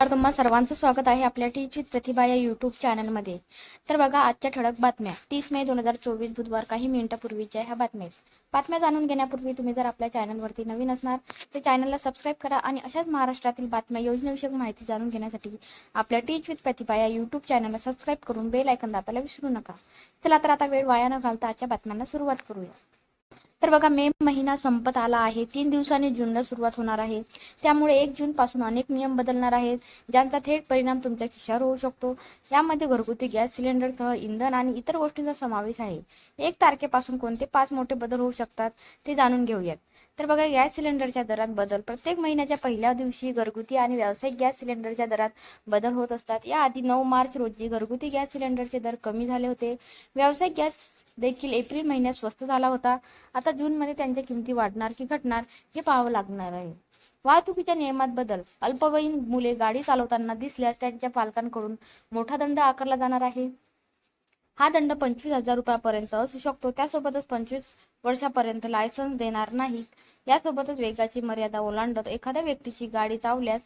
तर तुम्हा सर्वांचं स्वागत आहे आपल्या टीची प्रतिभा या यूट्यूब चॅनलमध्ये तर बघा आजच्या ठळक बातम्या. तीस मे दोन हजार चोवीस बुधवार काही मिनिटापूर्वीच्या ह्या बातम्या. बातम्या जाणून घेण्यापूर्वी तुम्ही जर आपल्या चॅनलवरती नवीन असणार तर चॅनलला सबस्क्राईब करा आणि अशाच महाराष्ट्रातील बातम्या योजनेविषयक माहिती जाणून घेण्यासाठी आपल्या टीच विथ प्रतिभा या यूट्यूब चॅनलला सबस्क्राईब करून बेल आयकन दाबायला विसरू नका. चला तर आता वेळ वाया न घालता आजच्या बातम्यांना सुरुवात करूया. तर बघा मे महिना संपत आला आहे. तीन दिवसांनी जूनला सुरुवात होणार आहे. त्यामुळे एक जून पासून अनेक नियम बदलणार आहेत ज्यांचा थेट परिणाम तुमच्या खिशावर होऊ शकतो. यामध्ये घरगुती गॅस सिलेंडरसह इंधन आणि इतर गोष्टींचा समावेश आहे. एक तारखेपासून कोणते पाच मोठे बदल होऊ शकतात ते जाणून घेऊयात. तर बघा गॅस सिलेंडरच्या दरात बदल. प्रत्येक महिन्याच्या पहिल्या दिवशी घरगुती आणि व्यावसायिक गॅस सिलेंडरच्या दरात बदल होत असतात. याआधी नऊ मार्च रोजी घरगुती गॅस सिलेंडरचे दर कमी झाले होते. व्यावसायिक गॅस देखील एप्रिल महिन्यात स्वस्त झाला होता. आता जूनमध्ये त्यांच्या किमती वाढणार की घटणार हे पाहावं लागणार आहे. वाहतुकीच्या नियमात बदल अल्पवयीन मुले गाडी चालवताना दिसल्यास त्यांच्या पालकांकडून मोठा दंड आकारला जाणार आहे. हा दंड पंचवीस हजार रुपयापर्यंत असू शकतो. त्यासोबतच पंचवीस वर्षापर्यंत लायसन्स देणार नाहीत यासोबतच वेगाची मर्यादा ओलांडत एखाद्या व्यक्तीची गाडी चावल्यास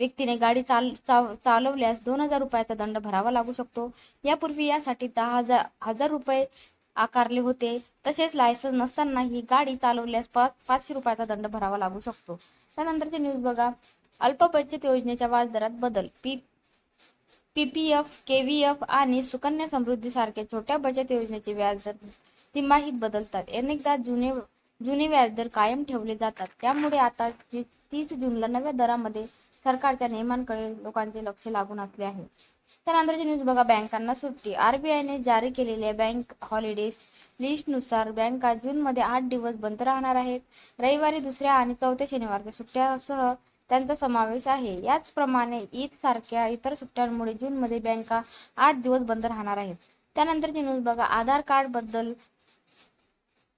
व्यक्तीने गाडी चाल चाव चालवल्यास दोन हजार रुपयाचा दंड भरावा लागू शकतो. यापूर्वी यासाठी दहा हजार हजार रुपये आकारले होते. तसेच लायसन्स नसतानाही गाडी चालवल्यास पाच पाचशे रुपयाचा दंड भरावा लागू शकतो. त्यानंतरची न्यूज बघा. अल्प बचत योजनेच्या व्याजदरात बदल. पी पीपीएफ केव्हीएफ आणि सुकन्या समृद्धी सारख्या छोट्या बचत योजनेचे व्याजदर तिमाहीत बदलतात. अनेकदा जुने जुने व्याजदर कायम ठेवले जातात. त्यामुळे आता तीस जूनला नव्या दरामध्ये सरकारच्या नियमांकडे लोकांचे लक्ष लागून असले आहे. त्यानंतरची न्यूज बघा बँकांना सुट्टी. आरबीआयने जारी केलेल्या बँक हॉलिडेज लिस्टनुसार बँका जूनमध्ये आठ दिवस बंद राहणार आहेत. रविवारी दुसऱ्या आणि चौथ्या शनिवारच्या सुट्ट्यासह त्यांचा समावेश आहे. याचप्रमाणे ईद सारख्या इतर सुट्ट्यांमुळे जूनमध्ये बँका आठ दिवस बंद राहणार आहेत. त्यानंतरची न्यूज बघा आधार कार्डबद्दल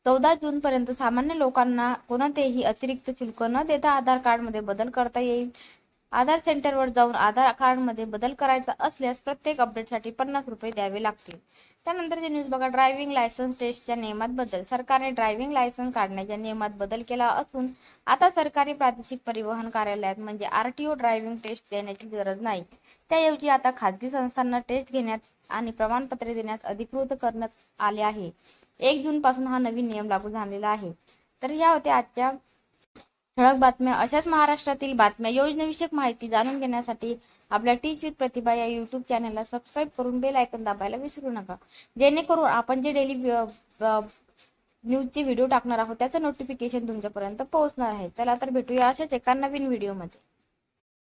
चौदा जून पर्यंत सामान्य लोकांना कोणतेही अतिरिक्त शुल्क न देता आधार कार्डमध्ये बदल करता येईल. आधार सेंटरवर जाऊन आधार कार्डमध्ये बदल करायचा असल्यास प्रत्येक अपडेटसाठी पन्नास रुपये द्यावे लागतील. त्यानंतरची न्यूज बघा ड्रायव्हिंग लायसन्स टेस्टच्या नियमात बदल. सरकारने ड्रायव्हिंग लायसन्स काढण्याच्या नियमात बदल केला असून आता सरकारी प्रादेशिक परिवहन कार्यालयात म्हणजे आरटीओ ड्रायव्हिंग टेस्ट देण्याची गरज नाही. त्याऐवजी आता खाजगी संस्थांना टेस्ट घेण्यात आणि प्रमाणपत्रे देण्यास अधिकृत करण्यात आले आहे. एक जून पासून हा नवीन नियम लागू झालेला आहे. तर या होत्या आजच्या ठळक बातम्या अशाच महाराष्ट्रातील बातम्या योजनेविषयक माहिती जाणून घेण्यासाठी आपल्या टीच विथ प्रतिभा या युट्यूब चॅनलला सबस्क्राईब करून बेल आयकन दाबायला विसरू नका. जेणेकरून आपण जे डेली न्यूजचे व्हिडिओ टाकणार आहोत त्याचं नोटिफिकेशन तुमच्यापर्यंत पोहोचणार आहे. चला तर भेटूया अशाच एका नवीन व्हिडिओमध्ये